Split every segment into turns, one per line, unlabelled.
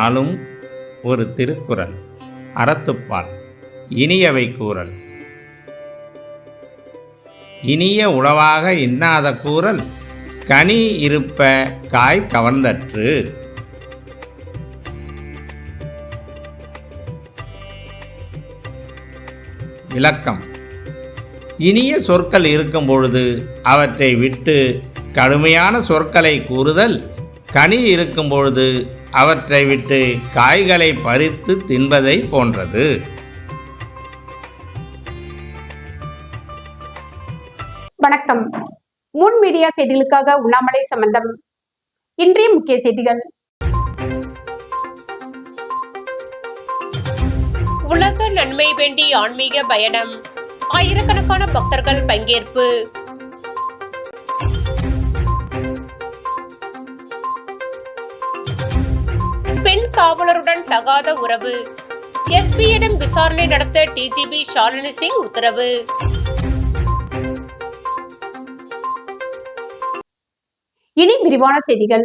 நாளும் ஒரு திருக்குறள் அறத்துப்பால் இனியவை கூறல். இனிய உளவாக இன்னாத கூறல் கனி இருப்ப காய் கவர்ந்தற்று. விளக்கம். இனிய சொற்கள் இருக்கும் பொழுது அவற்றை விட்டு கடுமையான சொற்களை கூறுதல் கனி இருக்கும் பொழுது அவற்றை விட்டு காய்களை பறித்து தின்பதை போன்றது.
வணக்கம். முன் மீடியா செய்திகளுக்காக உண்ணாமலை சம்பந்தம். இன்றைய முக்கிய செய்திகள்.
உலக நன்மை வேண்டி ஆன்மீக பயணம். ஆயிரக்கணக்கான பக்தர்கள் பங்கேற்பு. பெண் காவலருடன் தகாத உறவு. எஸ்பியிடம் விசாரணை நடத்த டிஜிபி ஷாலினி சிங் உத்தரவு.
இனி விரிவான செய்திகள்.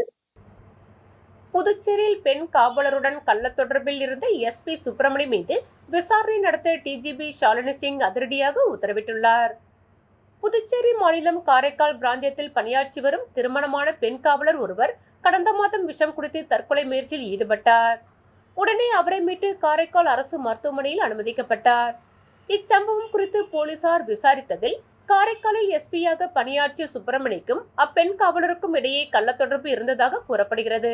புதுச்சேரியில் பெண் காவலருடன் கள்ள தொடர்பில் இருந்த எஸ்பி சுப்பிரமணி மீது விசாரணை நடத்த டிஜிபி ஷாலினி சிங் அதிரடியாக உத்தரவிட்டுள்ளார். புதுச்சேரி மாநிலம் காரைக்கால் பிராந்தியத்தில் பணியாற்றி வரும் திருமணமான பெண் காவலர் ஒருவர் கடந்த மாதம் விஷம் குடித்து தற்கொலை முயற்சியில் ஈடுபட்டார். உடனே அவரை மீட்டு காரைக்கால் அரசு மருத்துவமனையில் அனுமதிக்கப்பட்டார். இச்சம்பவம் குறித்து போலீசார் விசாரித்ததில் காரைக்காலில் எஸ்பியாக பணியாற்றிய சுப்பிரமணிக்கும் அப்பெண் காவலருக்கும் இடையே கள்ளத்தொடர்பு இருந்ததாக கூறப்படுகிறது.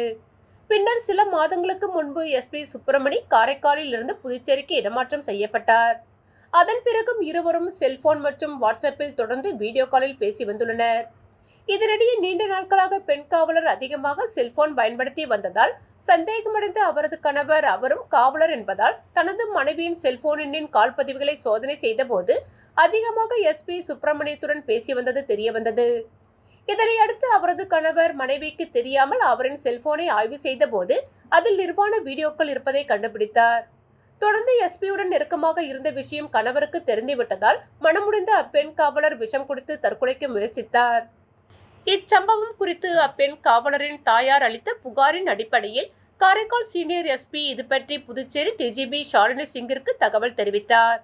பின்னர் சில மாதங்களுக்கு முன்பு எஸ்பி சுப்பிரமணி காரைக்காலில் இருந்து புதுச்சேரிக்கு இடமாற்றம் செய்யப்பட்டார். அதன் பிறகும் இருவரும் செல்போன் மற்றும் வாட்ஸ்அப்பில் தொடர்ந்து வீடியோ காலில் பேசி வந்துள்ளனர். இதனிடையே நீண்ட நாட்களாக பெண் காவலர் அதிகமாக செல்போன் பயன்படுத்தி வந்ததால் சந்தேகமடைந்த அவரது கணவர் அவரும் காவலர் என்பதால் தனது மனைவியின் செல்போன் எண்ணின் கால் பதிவுகளை சோதனை செய்தபோது அதிகமாக எஸ்பி சுப்பிரமணியத்துடன் பேசி வந்தது தெரிய வந்தது இதனை அடுத்து அவரது கணவர் மனைவிக்கு தெரியாமல் அவரின் செல்போனை ஆய்வு செய்தபோது அதில் நிர்வாண வீடியோக்கள் இருப்பதை கண்டுபிடித்தார். தொடர்ந்து எஸ்பியுடன் நெருக்கமாக இருந்த விஷயம் கணவருக்கு தெரிந்துவிட்டதால் மனமுடிந்த அப்பெண் காவலர் விஷம் குடித்து தற்கொலைக்கு முயற்சித்தார். இச்சம்பவம் குறித்து அப்பெண் காவலரின் தாயார் அளித்த புகாரின் அடிப்படையில் காரைக்கால் சீனியர் எஸ்பி இது பற்றி புதுச்சேரி டிஜிபி ஷாலினி சிங்கிற்கு தகவல் தெரிவித்தார்.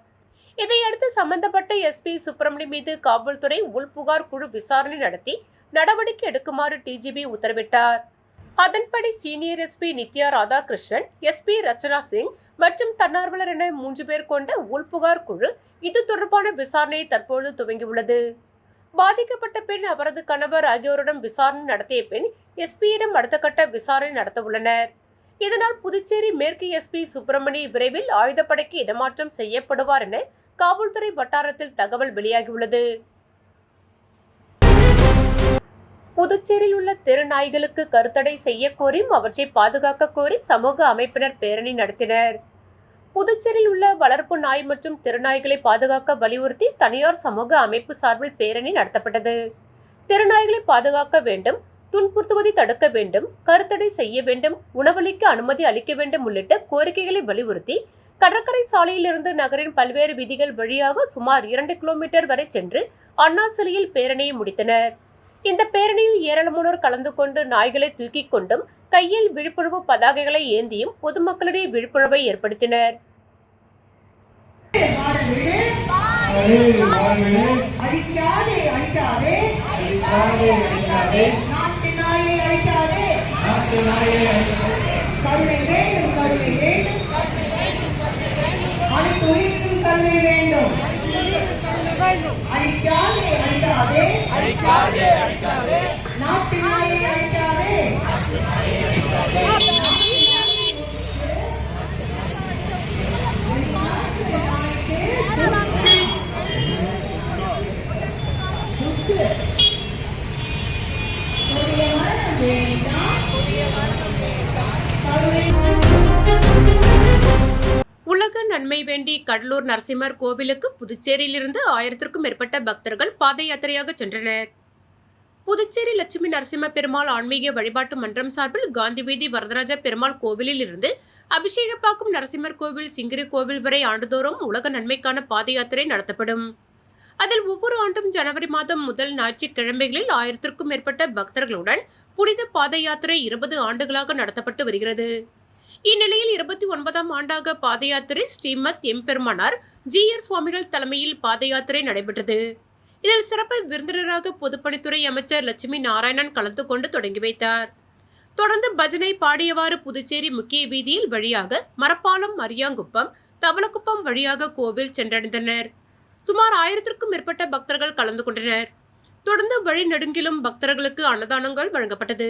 இதையடுத்து சம்பந்தப்பட்ட எஸ்பி சுப்பிரமணி மீது காவல்துறை உள்புகார் குழு விசாரணை நடத்தி நடவடிக்கை எடுக்குமாறு டிஜிபி உத்தரவிட்டார். அதன்படி senior SP Nithya Radhakrishnan SP Rachana Singh மற்றும் தன்னார்வலர் என மூன்று பேர் கொண்ட உள்புகார் குழு இது தொடர்பான விசாரணையை தற்போது துவங்கியுள்ளது. பாதிக்கப்பட்ட பெண் அவரது கணவர் ஆகியோரிடம் விசாரணை நடத்திய பின் எஸ்பியிடம் அடுத்த கட்ட விசாரணை நடத்த உள்ளனர். இதனால் புதுச்சேரி மேற்கு எஸ்பி சுப்பிரமணி விரைவில் ஆயுதப்படைக்கு இடமாற்றம் செய்யப்படுவார் என காவல்துறை வட்டாரத்தில் தகவல் வெளியாகியுள்ளது. புதுச்சேரியில் உள்ள தெருநாய்களுக்கு கருத்தடை செய்யக்கோரியும் அவற்றை பாதுகாக்க கோரி சமூக அமைப்பினர் பேரணி நடத்தினர். புதுச்சேரியில் உள்ள வளர்ப்பு நாய் மற்றும் திருநாய்களை பாதுகாக்க வலியுறுத்தி தனியார் சமூக அமைப்பு சார்பில் பேரணி நடத்தப்பட்டது. திருநாய்களை பாதுகாக்க வேண்டும் துன்புறுத்துவதை தடுக்க வேண்டும் கருத்தடை செய்ய வேண்டும் உணவளிக்க அனுமதி அளிக்க வேண்டும் உள்ளிட்ட கோரிக்கைகளை வலியுறுத்தி கடற்கரை சாலையிலிருந்து நகரின் பல்வேறு வீதிகள் வழியாக சுமார் இரண்டு கிலோமீட்டர் வரை சென்று அண்ணா சிலையில் பேரணியை முடித்தனர். இந்த பேரணியில் ஏராளமானோர் கலந்து கொண்டு நாய்களை தூக்கிக் கொண்டும் கையில் விழிப்புணர்வு பதாகைகளை ஏந்தியும் பொதுமக்களிடையே விழிப்புணர்வை ஏற்படுத்தினர்.
அழிக்காதே அழிக்காதே அழிக்காதே. அழிக்காதே அழிக்காதே. நாட்டின் அழிக்காதே. Thank you.
துணை வேண்டி கடலூர் நரசிம்மர் கோவிலுக்கு புதுச்சேரியிலிருந்து ஆயிரத்திற்கும் மேற்பட்ட பக்தர்கள் பாத யாத்திரையாக சென்றனர். புதுச்சேரி லட்சுமி நரசிம்ம பெருமாள் ஆன்மீக வழிபாட்டு மன்றம் சார்பில் காந்தி வீதி வரதராஜ பெருமாள் கோவிலில் இருந்து அபிஷேகப்பாக்கம் நரசிம்மர் கோவில் சிங்கிரி கோவில் வரை ஆண்டுதோறும் உலக நன்மைக்கான பாத யாத்திரை நடத்தப்படும். அதில் ஒவ்வொரு ஆண்டும் ஜனவரி மாதம் முதல் ஞாயிற்றுக்கிழமைகளில் ஆயிரத்திற்கும் மேற்பட்ட பக்தர்களுடன் புனித பாத யாத்திரை இருபது ஆண்டுகளாக நடத்தப்பட்டு வருகிறது. இந்நிலையில் இருபத்தி ஒன்பதாம் ஆண்டாக பாத யாத்திரை ஸ்ரீமத் எம்பெருமானார் ஜி ஆர் சுவாமிகள் தலைமையில் பாத யாத்திரை நடைபெற்றது. இதில் சிறப்பு விருந்தினராக பொதுப்பணித்துறை அமைச்சர் லட்சுமி நாராயணன் கலந்து கொண்டு தொடங்கி வைத்தார். தொடர்ந்து பஜனை பாடியவாறு புதுச்சேரி முக்கிய வீதியில் வழியாக மரப்பாலம் அரியாங்குப்பம் தவளக்குப்பம் வழியாக கோவில் சென்றடைந்தனர். சுமார் ஆயிரத்திற்கும் மேற்பட்ட பக்தர்கள் கலந்து கொண்டனர். தொடர்ந்து வழி நெடுங்கிலும் பக்தர்களுக்கு அன்னதானங்கள் வழங்கப்பட்டது.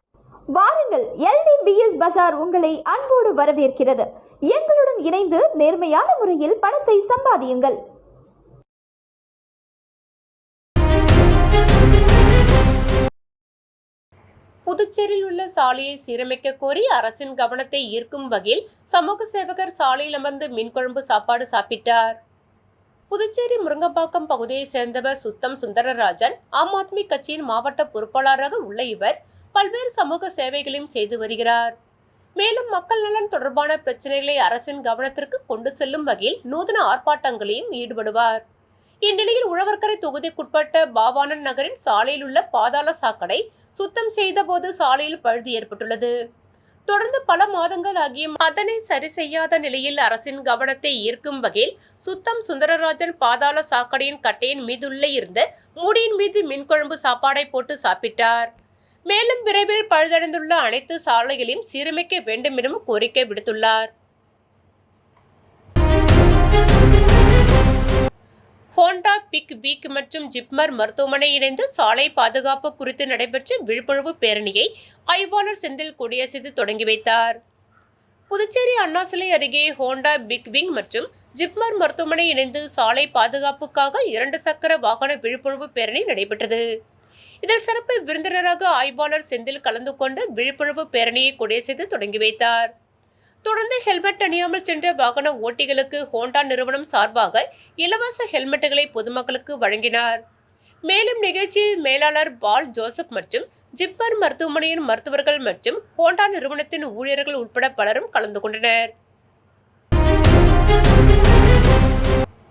வாருங்கள் எல்டிபிஎஸ் பசார் உங்களை அன்போடு வரவேற்கிறது. எங்களுடன் இணைந்து நேர்மையான முறையில் பணத்தை சம்பாதியுங்கள்.
புதுச்சேரியில் உள்ள சாலையை சீரமைக்க கோரி அரசின் கவனத்தை ஈர்க்கும் வகையில் சமூக சேவகர் சாலையில் அமர்ந்து மீன்குழம்பு சாப்பாடு சாப்பிட்டார். புதுச்சேரி முருங்கம்பாக்கம் பகுதியைச் சேர்ந்தவர் சுத்தம் சுந்தரராஜன் ஆம் ஆத்மி கட்சியின் மாவட்ட பொறுப்பாளராக உள்ள இவர் பல்வேறு சமூக சேவைகளையும் செய்து வருகிறார். மேலும் மக்கள் நலன் தொடர்பான பிரச்சனைகளை அரசின் கவனத்திற்கு கொண்டு செல்லும் வகையில் நூதன ஆர்ப்பாட்டங்களையும் ஈடுபடுவார். இந்நிலையில் உழவர்கரை தொகுதிக்குட்பட்ட பாவானன் நகரின் சாலையில் உள்ள பாதாள சாக்கடை சுத்தம் செய்தபோது சாலையில் பழுது ஏற்பட்டுள்ளது. தொடர்ந்து பல மாதங்கள் ஆகியும் அதனை சரி செய்யாத நிலையில் அரசின் கவனத்தை ஈர்க்கும் வகையில் சுத்தம் சுந்தரராஜன் பாதாள சாக்கடையின் கட்டையின் மீதுள்ளே இருந்த மூடியின் மீது மின்கொழும்பு சாப்பாடை போட்டு சாப்பிட்டார். மேலும் விரைவில் பழுதடைந்துள்ள அனைத்து சாலைகளையும் சீரமைக்க வேண்டும் எனவும் கோரிக்கை விடுத்துள்ளார். ஹோண்டா பிக் வீக் மற்றும் ஜிப்மர் மருத்துவமனை இணைந்து சாலை பாதுகாப்பு குறித்து நடைபெற்ற விழிப்புணர்வு பேரணியை ஆய்வாளர் செந்தில் கொடியசைத்து தொடங்கி வைத்தார். புதுச்சேரி அண்ணாசிலை அருகே ஹோண்டா பிக் விங் மற்றும் ஜிப்மர் மருத்துவமனை இணைந்து சாலை பாதுகாப்புக்காக இரண்டு சக்கர வாகன விழிப்புணர்வு பேரணி நடைபெற்றது. இதில் சிறப்பு விருந்தினராக ஆய்வாளர் செந்தில் கலந்து கொண்டு விழிப்புணர்வு பேரணியை கொடியசைத்து தொடங்கி வைத்தார். தொடர்ந்து ஹெல்மெட் அணியாமல் சென்ற வாகன ஓட்டிகளுக்கு ஹோண்டா நிறுவனம் சார்பாக இலவச ஹெல்மெட்டுகளை பொதுமக்களுக்கு வழங்கினார். மேலும் நிகழ்ச்சியில் மேலாளர் பால் ஜோசப் மற்றும் ஜிப்மர் மருத்துவமனையின் மருத்துவர்கள் மற்றும் ஹோண்டா நிறுவனத்தின் ஊழியர்கள் உட்பட பலரும் கலந்து கொண்டனர்.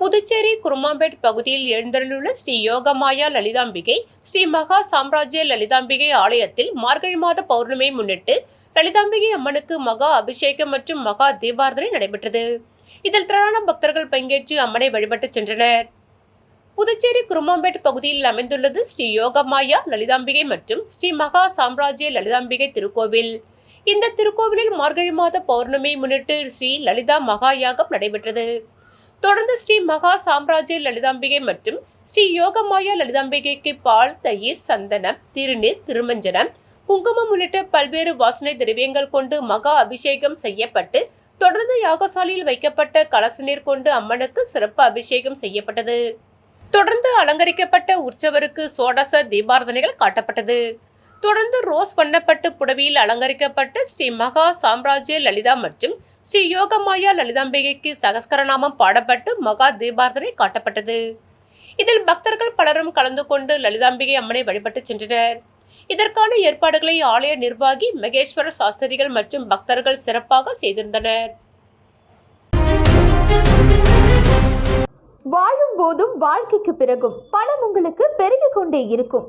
புதுச்சேரி குருமாம்பேட் பகுதியில் எழுந்தருளுள்ள ஸ்ரீ யோகமாயா லலிதாம்பிகை ஸ்ரீ மகா சாம்ராஜ்ய லலிதாம்பிகை ஆலயத்தில் மார்கழி மாத பௌர்ணமியை முன்னிட்டு லலிதாம்பிகை அம்மனுக்கு மகா அபிஷேகம் மற்றும் மகா தீபார்த்தனை நடைபெற்றது. இதில் திரளான பக்தர்கள் பங்கேற்று அம்மனை வழிபட்டு சென்றனர். புதுச்சேரி குருமாம்பேட் பகுதியில் அமைந்துள்ளது ஸ்ரீ யோகமாயா லலிதாம்பிகை மற்றும் ஸ்ரீ மகா சாம்ராஜ்ய லலிதாம்பிகை திருக்கோவில். இந்த திருக்கோவிலில் மார்கழி மாத பௌர்ணமியை முன்னிட்டு ஸ்ரீ லலிதா மகா யாகம் நடைபெற்றது. தொடர்ந்து ஸ்ரீ மகா சாம்ராஜ்ய லலிதாம்பிகை மற்றும் ஸ்ரீ யோகமாயா லலிதாம்பிகைக்கு பால் தயிர் சந்தனம் திருநீர் திருமஞ்சனம் குங்குமம் உள்ளிட்ட பல்வேறு வாசனை திரவியங்கள் கொண்டு மகா அபிஷேகம் செய்யப்பட்டு தொடர்ந்து யாகசாலையில் வைக்கப்பட்ட கலச நீர் கொண்டு அம்மனுக்கு சிறப்பு அபிஷேகம் செய்யப்பட்டது. தொடர்ந்து அலங்கரிக்கப்பட்ட உற்சவருக்கு சோடச தீபாரதனைகள் காட்டப்பட்டது. தொடர்ந்து ரோஸ் வண்ணப்பட்டு புடவையில் அலங்கரிக்கப்பட்ட ஸ்ரீ மகா சாம்ராஜ்ய லலிதா மற்றும் ஸ்ரீ யோகமாயா லலிதாம்பிகைக்கு சகஸ்கரநாமம் பாடப்பட்டு மகா தீபார்த்தனை காட்டப்பட்டது. இதில் பக்தர்கள் பலரும் கலந்து கொண்டு லலிதாம்பிகை அம்மனை வழிபட்டு சென்றனர். இதற்கான ஏற்பாடுகளை ஆலய நிர்வாகி மகேஸ்வர சாஸ்திரிகள் மற்றும் பக்தர்கள் சிறப்பாக செய்திருந்தனர்.
வாழும் போதும் வாழ்க்கைக்கு பிறகும் பணம் உங்களுக்கு பெருகிக் கொண்டே இருக்கும்.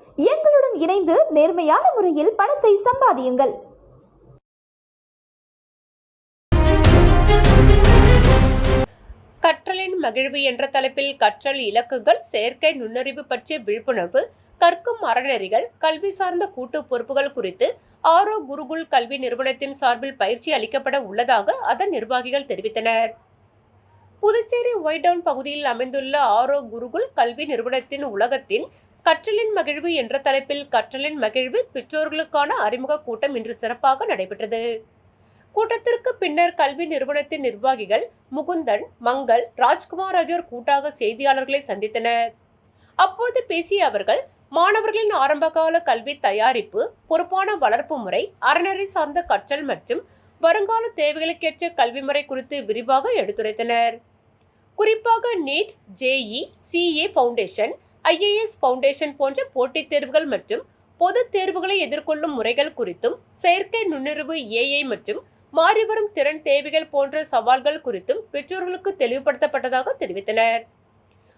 எங்களுடன் இணைந்து நேர்மையான முறையில் பணத்தை சம்பாதியுங்கள்.
கற்றலின் மகிழ்வு என்ற தலைப்பில் கற்றல் இலக்குகள் செயற்கை நுண்ணறிவு பற்றிய விழிப்புணர்வு கற்கும் அறநெறிகள் கல்வி சார்ந்த கூட்டு பொறுப்புகள் குறித்து ஆரோ குருகுல் கல்வி நிறுவனத்தின் சார்பில் பயிற்சி அளிக்கப்பட உள்ளதாக அதன் நிர்வாகிகள் தெரிவித்தனர். புதுச்சேரி ஒய்டவுன் பகுதியில் அமைந்துள்ள ஆரோ குருகுல் கல்வி நிறுவனத்தின் உலகத்தின் கற்றலின் மகிழ்வு என்ற தலைப்பில் கற்றலின் மகிழ்வு பெற்றோர்களுக்கான அறிமுக கூட்டம் இன்று சிறப்பாக நடைபெற்றது. கூட்டத்திற்கு பின்னர் கல்வி நிறுவனத்தின் நிர்வாகிகள் முகுந்தன் மங்கள் ராஜ்குமார் ஆகியோர் கூட்டாக செய்தியாளர்களை சந்தித்தனர். அப்போது பேசிய அவர்கள் மாணவர்களின் ஆரம்பகால கல்வி தயாரிப்பு பொறுப்பான வளர்ப்பு முறை அறநெறி சார்ந்த கற்றல் மற்றும் வருங்கால தேவைகளுக்கேற்ற கல்வி முறை குறித்து விரிவாக எடுத்துரைத்தனர். குறிப்பாக NEET JEE CA foundation IAS foundation போன்ற போட்டித் தேர்வுகள் மற்றும் பொதுத் தேர்வுகளை எதிர்கொள்ளும் முறைகள் குறித்தும் செயற்கை நுண்ணறிவு ஏஐ மற்றும் மாறிவரும் திறன் தேவைகள் போன்ற சவால்கள் குறித்தும் பெற்றோர்களுக்கு தெளிவுபடுத்தப்பட்டதாக தெரிவித்தனர்.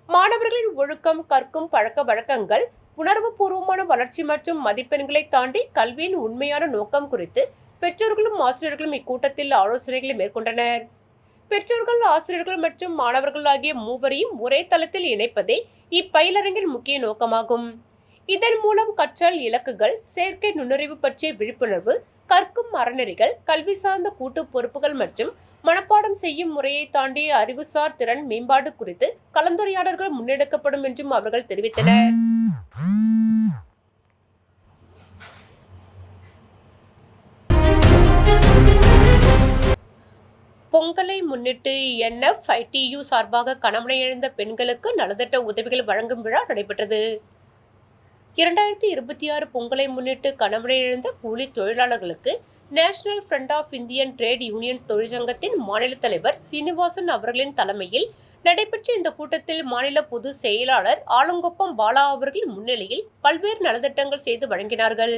மாணவர்களின் ஒழுக்கம் கற்கும் பழக்க வழக்கங்கள் உணர்வுபூர்வமான வளர்ச்சி மற்றும் மதிப்பெண்களை தாண்டி கல்வியின் உண்மையான நோக்கம் குறித்து பெற்றோர்களும் ஆசிரியர்களும் இக்கூட்டத்தில் ஆலோசனைகளை மேற்கொண்டனர். பெற்றோர்கள் ஆசிரியர்கள் மற்றும் மாணவர்கள் ஆகிய மூவரையும் ஒரே தளத்தில் இணைப்பதே இப்பயிலரங்கின் முக்கிய நோக்கமாகும். இதன் மூலம் கற்றல் இலக்குகள் செயற்கை நுண்ணறிவு பற்றிய விழிப்புணர்வு கற்கும் அறநெறிகள் கல்வி சார்ந்த கூட்டு பொறுப்புகள் மற்றும் மனப்பாடம் செய்யும் முறையை தாண்டிய அறிவுசார் திறன் மேம்பாடு குறித்து கலந்துரையாடல்கள் முன்னெடுக்கப்படும் என்றும் அவர்கள் தெரிவித்தனர். பொங்கலை முன்னிட்டு என்எஃப்ஐடியு சார்பாக கணவனை இழந்த பெண்களுக்கு நலத்திட்ட உதவிகள் வழங்கும் விழா நடைபெற்றது. இரண்டாயிரத்தி இருபத்தி ஆறு பொங்கலை முன்னிட்டு கணவனை இழந்த கூலி தொழிலாளர்களுக்கு National Front of Indian Trade Union தொழிற்சங்கத்தின் மாநில தலைவர் சீனிவாசன் அவர்களின் தலைமையில் நடைபெற்ற இந்த கூட்டத்தில் மாநில பொதுச் செயலாளர் ஆலங்கொப்பம் பாலா அவர்கள் முன்னிலையில் பல்வேறு நலத்திட்டங்கள் செய்து வழங்கினார்கள்.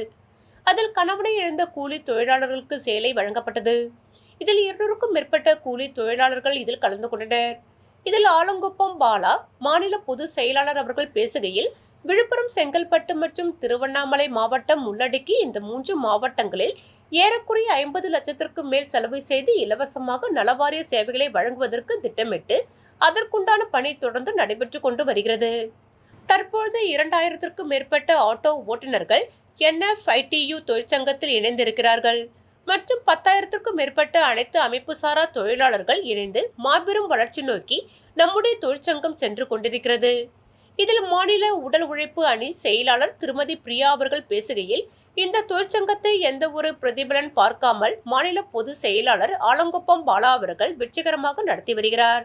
அதில் கணவனை இழந்த கூலி தொழிலாளர்களுக்கு சேலை வழங்கப்பட்டது. இதில் இருநூறுக்கும் மேற்பட்ட கூலி தொழிலாளர்கள் இதில் கலந்து கொண்டனர். இதில் ஆலங்குப்பம் பாலா மாநில பொதுச் செயலாளர் அவர்கள் பேசுகையில் விழுப்புரம் செங்கல்பட்டு மற்றும் திருவண்ணாமலை மாவட்டம் உள்ளடக்கி இந்த மூன்று மாவட்டங்களில் ஏறக்குறைய ஐம்பது லட்சத்திற்கும் மேல் செலவு செய்து இலவசமாக நலவாரிய சேவைகளை வழங்குவதற்கு திட்டமிட்டு அதற்குண்டான பணி தொடர்ந்து நடைபெற்று கொண்டு வருகிறது. தற்பொழுது இரண்டாயிரத்திற்கும் மேற்பட்ட ஆட்டோ ஓட்டுநர்கள் என்எஃப்ஐடியு தொழிற்சங்கத்தில் இணைந்திருக்கிறார்கள். மற்றும் பத்தாயிரத்திற்கும் மேற்பட்ட அனைத்து அமைப்பு சாரா தொழிலாளர்கள் இணைந்து மாபெரும் வளர்ச்சி நோக்கி நம்முடைய தொழிற்சங்கம் சென்று கொண்டிருக்கிறது. இதில் மாநில உடல் உழைப்பு அணி செயலாளர் திருமதி பிரியா அவர்கள் பேசுகையில் இந்த தொழிற்சங்கத்தை எந்த ஒரு பிரதிபலன் பார்க்காமல் மாநில பொது செயலாளர் ஆலங்கொப்பம் பாலா அவர்கள் வெற்றிகரமாக நடத்தி வருகிறார்.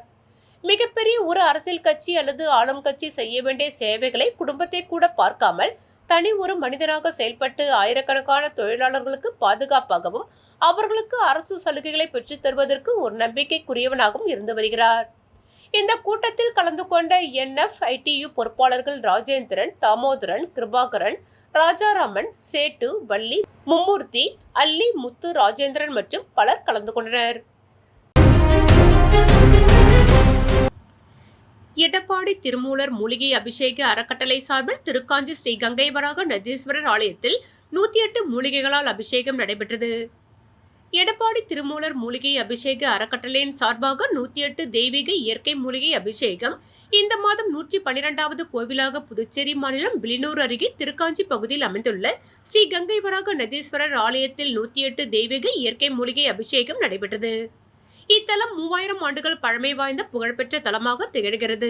மிகப்பெரிய ஒரு அரசியல் கட்சி அல்லது ஆளும் கட்சி செய்ய வேண்டிய சேவைகளை குடும்பத்தை கூட பார்க்காமல் தனி ஒரு மனிதனாக செயல்பட்டு ஆயிரக்கணக்கான தொழிலாளர்களுக்கு பாதுகாப்பாகவும் அவர்களுக்கு அரசு சலுகைகளை பெற்றுத் தருவதற்கு ஒரு நம்பிக்கைக்குரியவனாகவும் இருந்து வருகிறார். இந்த கூட்டத்தில் கலந்து கொண்ட என்எஃப் ஐடியு பொறுப்பாளர்கள் ராஜேந்திரன் தாமோதரன் கிருபாகரன் ராஜாராமன் சேட்டு வள்ளி மும்மூர்த்தி அல்லி முத்து ராஜேந்திரன் மற்றும் பலர் கலந்து கொண்டனர். எடப்பாடி திருமூலர் மூலிகை அபிஷேக அறக்கட்டளை சார்பில் திருக்காஞ்சி ஸ்ரீ கங்கைவராக நதீஸ்வரர் ஆலயத்தில் நூத்தி எட்டு மூலிகைகளால் அபிஷேகம் நடைபெற்றது. எடப்பாடி திருமூலர் மூலிகை அபிஷேக அறக்கட்டளையின் சார்பாக நூத்தி எட்டு தெய்வீக இயற்கை மூலிகை அபிஷேகம் இந்த மாதம் நூற்றி பன்னிரெண்டாவது கோவிலாக புதுச்சேரி மாநிலம் விளினூர் அருகே திருக்காஞ்சி பகுதியில் அமைந்துள்ள ஸ்ரீ கங்கைவராக நதீஸ்வரர் ஆலயத்தில் நூத்தி எட்டு தெய்வீக இயற்கை மூலிகை அபிஷேகம் நடைபெற்றது. இத்தலம் மூவாயிரம் ஆண்டுகள் பழமை வாய்ந்த புகழ்பெற்ற தலமாக திகழ்கிறது.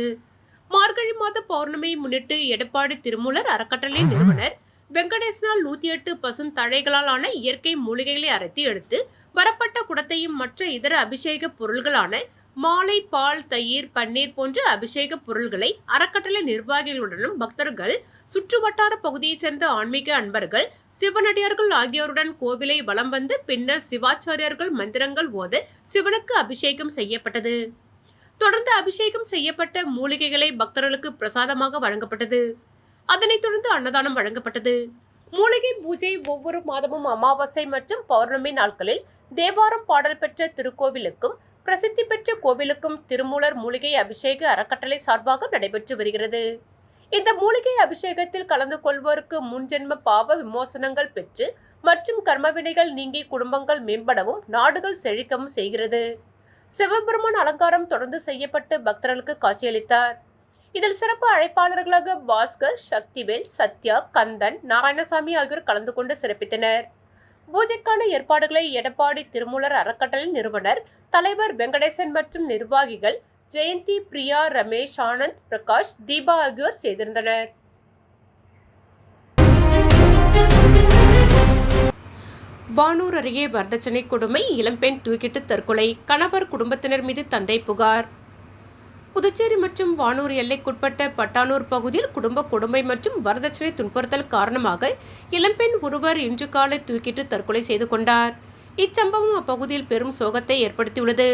மார்கழி மாத பௌர்ணமியை முன்னிட்டு எடப்பாடி திருமூலர் அறக்கட்டளை நிறுவனர் வெங்கடேசனால் நூத்தி எட்டு பசும் தழைகளால் ஆன இயற்கை மூலிகைகளை அரைத்து எடுத்து வரப்பட்ட குடத்தையும் மற்ற இதர அபிஷேக பொருள்களான மாலை பால் தயிர் பன்னீர் போன்ற அபிஷேக பொருள்களை அறக்கட்டளை நிர்வாகிகளுடனும் பக்தர்கள் சுற்றுவட்டார பகுதியைச் சேர்ந்த ஆன்மீக அன்பர்கள் சிவனடியார்கள் ஆகியோருடன் கோவிலை வலம் வந்து பின்னர் சிவாச்சாரியார்கள் மந்திரங்கள் ஓது சிவனுக்கு அபிஷேகம் செய்யப்பட்டது. தொடர்ந்து அபிஷேகம் செய்யப்பட்ட மூலிகைகளை பக்தர்களுக்கு பிரசாதமாக வழங்கப்பட்டது. அதனைத் தொடர்ந்து அன்னதானம் வழங்கப்பட்டது. மூலிகை பூஜை ஒவ்வொரு மாதமும் அமாவாசை மற்றும் பௌர்ணமி நாட்களில் தேவாரம் பாடல் பெற்ற திருக்கோவிலுக்கும் பிரசித்தி பெற்ற கோவிலுக்கும் திருமூலர் மூலிகை அபிஷேக அறக்கட்டளை சார்பாக நடைபெற்று வருகிறது. இந்த மூலிகை அபிஷேகத்தில் கலந்து கொள்வோருக்கு முன்ஜென்ம பாவ விமோசனங்கள் பெற்று மற்றும் கர்மவினைகள் நீங்கி குடும்பங்கள் மேம்படவும் நாடுகள் செழிக்கவும் செய்கிறது. சிவபெருமான் அலங்காரம் தொடர்ந்து செய்யப்பட்டு பக்தர்களுக்கு காட்சியளித்தார். இதில் சிறப்பு அழைப்பாளர்களாக பாஸ்கர் சக்திவேல் சத்யா கந்தன் நாராயணசாமி ஆகியோர் கலந்து கொண்டு சிறப்பித்தனர். பூஜைக்கான ஏற்பாடுகளை எடப்பாடி திருமூலர் அறக்கட்டளை நிறுவனர் தலைவர் வெங்கடேசன் மற்றும் நிர்வாகிகள் ஜெயந்தி பிரியா ரமேஷ் ஆனந்த் பிரகாஷ் தீபா ஆகியோர் செய்திருந்தனர். வானூர் அருகே வரதட்சணை கொடுமை இளம்பெண் தூக்கிட்டு தற்கொலை கணவர் குடும்பத்தினர் மீது தந்தை புகார். புதுச்சேரி மற்றும் வானூர் எல்லைக்குட்பட்ட பட்டானூர் பகுதியில் குடும்ப கொடுமை மற்றும் வரதட்சணை துன்புறுத்தல் காரணமாக இளம்பெண் ஒருவர் இன்று காலை தூக்கிட்டு தற்கொலை செய்து கொண்டார். இச்சம்பவம் அப்பகுதியில் பெரும் சோகத்தை ஏற்படுத்தியுள்ளது.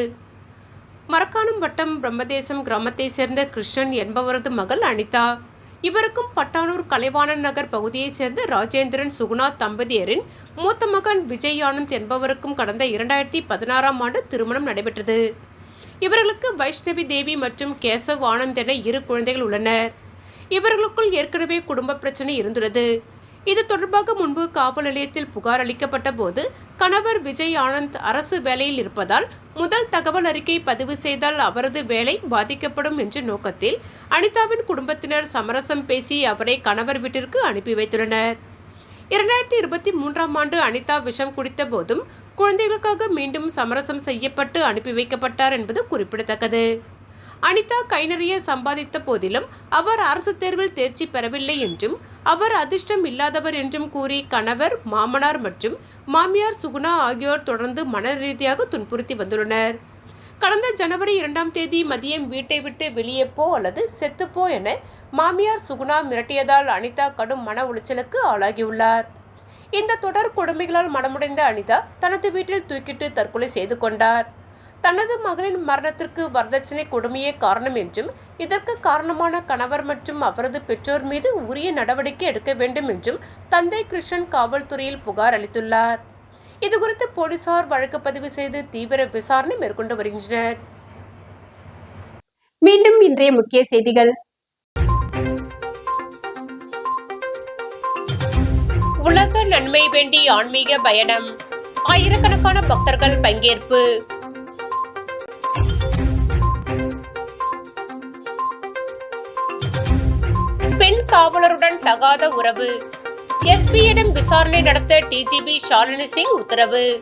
மரக்காணம் வட்டம் பிரம்மதேசம் கிராமத்தைச் சேர்ந்த கிருஷ்ணன் என்பவரது மகள் அனிதா. இவருக்கும் பட்டானூர் கலைவாணன் நகர் பகுதியைச் சேர்ந்த ராஜேந்திரன் சுகுணா தம்பதியரின் மூத்த மகன் விஜய் ஆனந்த் என்பவருக்கும் கடந்த இரண்டாயிரத்தி பதினாறாம் ஆண்டு திருமணம் நடைபெற்றது. இவர்களுக்கு வைஷ்ணவி தேவி மற்றும் கேசவ் ஆனந்த் என இரு குழந்தைகள் உள்ளனர். இவர்களுக்குள் ஏற்கனவே குடும்ப பிரச்சனை இருந்துள்ளது. இது தொடர்பாக முன்பு காவல் நிலையத்தில் புகார் அளிக்கப்பட்ட போது கணவர் விஜய் ஆனந்த் அரசு வேலையில் இருப்பதால் முதல் தகவல் அறிக்கை பதிவு செய்தால் அவரது வேலை பாதிக்கப்படும் என்ற நோக்கத்தில் அனிதாவின் குடும்பத்தினர் சமரசம் பேசி அவரை கணவர் வீட்டிற்கு அனுப்பி வைத்துள்ளனர். இரண்டாயிரத்தி இருபத்தி மூன்றாம் ஆண்டு அனிதா விஷம் குடித்த போதும் குழந்தைகளுக்காக மீண்டும் சமரசம் செய்யப்பட்டு அனுப்பி வைக்கப்பட்டார் என்பது குறிப்பிடத்தக்கது. அனிதா கை நிறைய சம்பாதித்த போதிலும் அவர் அரசு தேர்வில் தேர்ச்சி பெறவில்லை என்றும் அவர் அதிர்ஷ்டம் இல்லாதவர் என்றும் கூறி கணவர் மாமனார் மற்றும் மாமியார் சுகுணா ஆகியோர் தொடர்ந்து மன ரீதியாக துன்புறுத்தி வந்துள்ளனர். கடந்த ஜனவரி இரண்டாம் தேதி மதியம் வீட்டை விட்டு வெளியே போ அல்லது செத்துப்போ என மாமியார் சுகுணா மிரட்டியதால் அனிதா கடும் மன உளைச்சலுக்கு ஆளாகியுள்ளார். இந்த தொடர் கொடுமைகளால் மனமுடைந்த அனிதா தனது வீட்டில் தூக்கிட்டு தற்கொலை செய்து கொண்டார். தனது மகளின் மரணத்திற்கு வரதட்சணை கொடுமையே காரணம் என்றும் இதற்கு காரணமான கணவர் மற்றும் அவரது பெற்றோர் மீது உரிய நடவடிக்கை எடுக்க வேண்டும் என்றும் தந்தை கிருஷ்ணன் காவல்துறையில் புகார் அளித்துள்ளார். இதுகுறித்து போலீசார் வழக்கு பதிவு செய்து தீவிர விசாரணை மேற்கொண்டு வருகின்றனர்.
மீண்டும் இன்றைய முக்கிய செய்திகள்.
நன்மை வேண்டி ஆன்மீக பயணம். ஆயிரக்கணக்கான பக்தர்கள் பங்கேற்பு. பெண் காவலருடன் தகாத உறவு. எஸ்பியிடம் விசாரணை நடத்த டிஜிபி ஷாலினி சிங் உத்தரவு.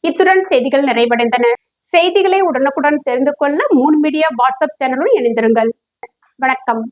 இத்துடன் செய்திகள் நிறைவடைந்தன. செய்திகளை உடனுக்குடன் தெரிந்து கொள்ள மூன் மீடியா வாட்ஸ்அப் சேனலுடன் இணைந்திருங்கள். வணக்கம்.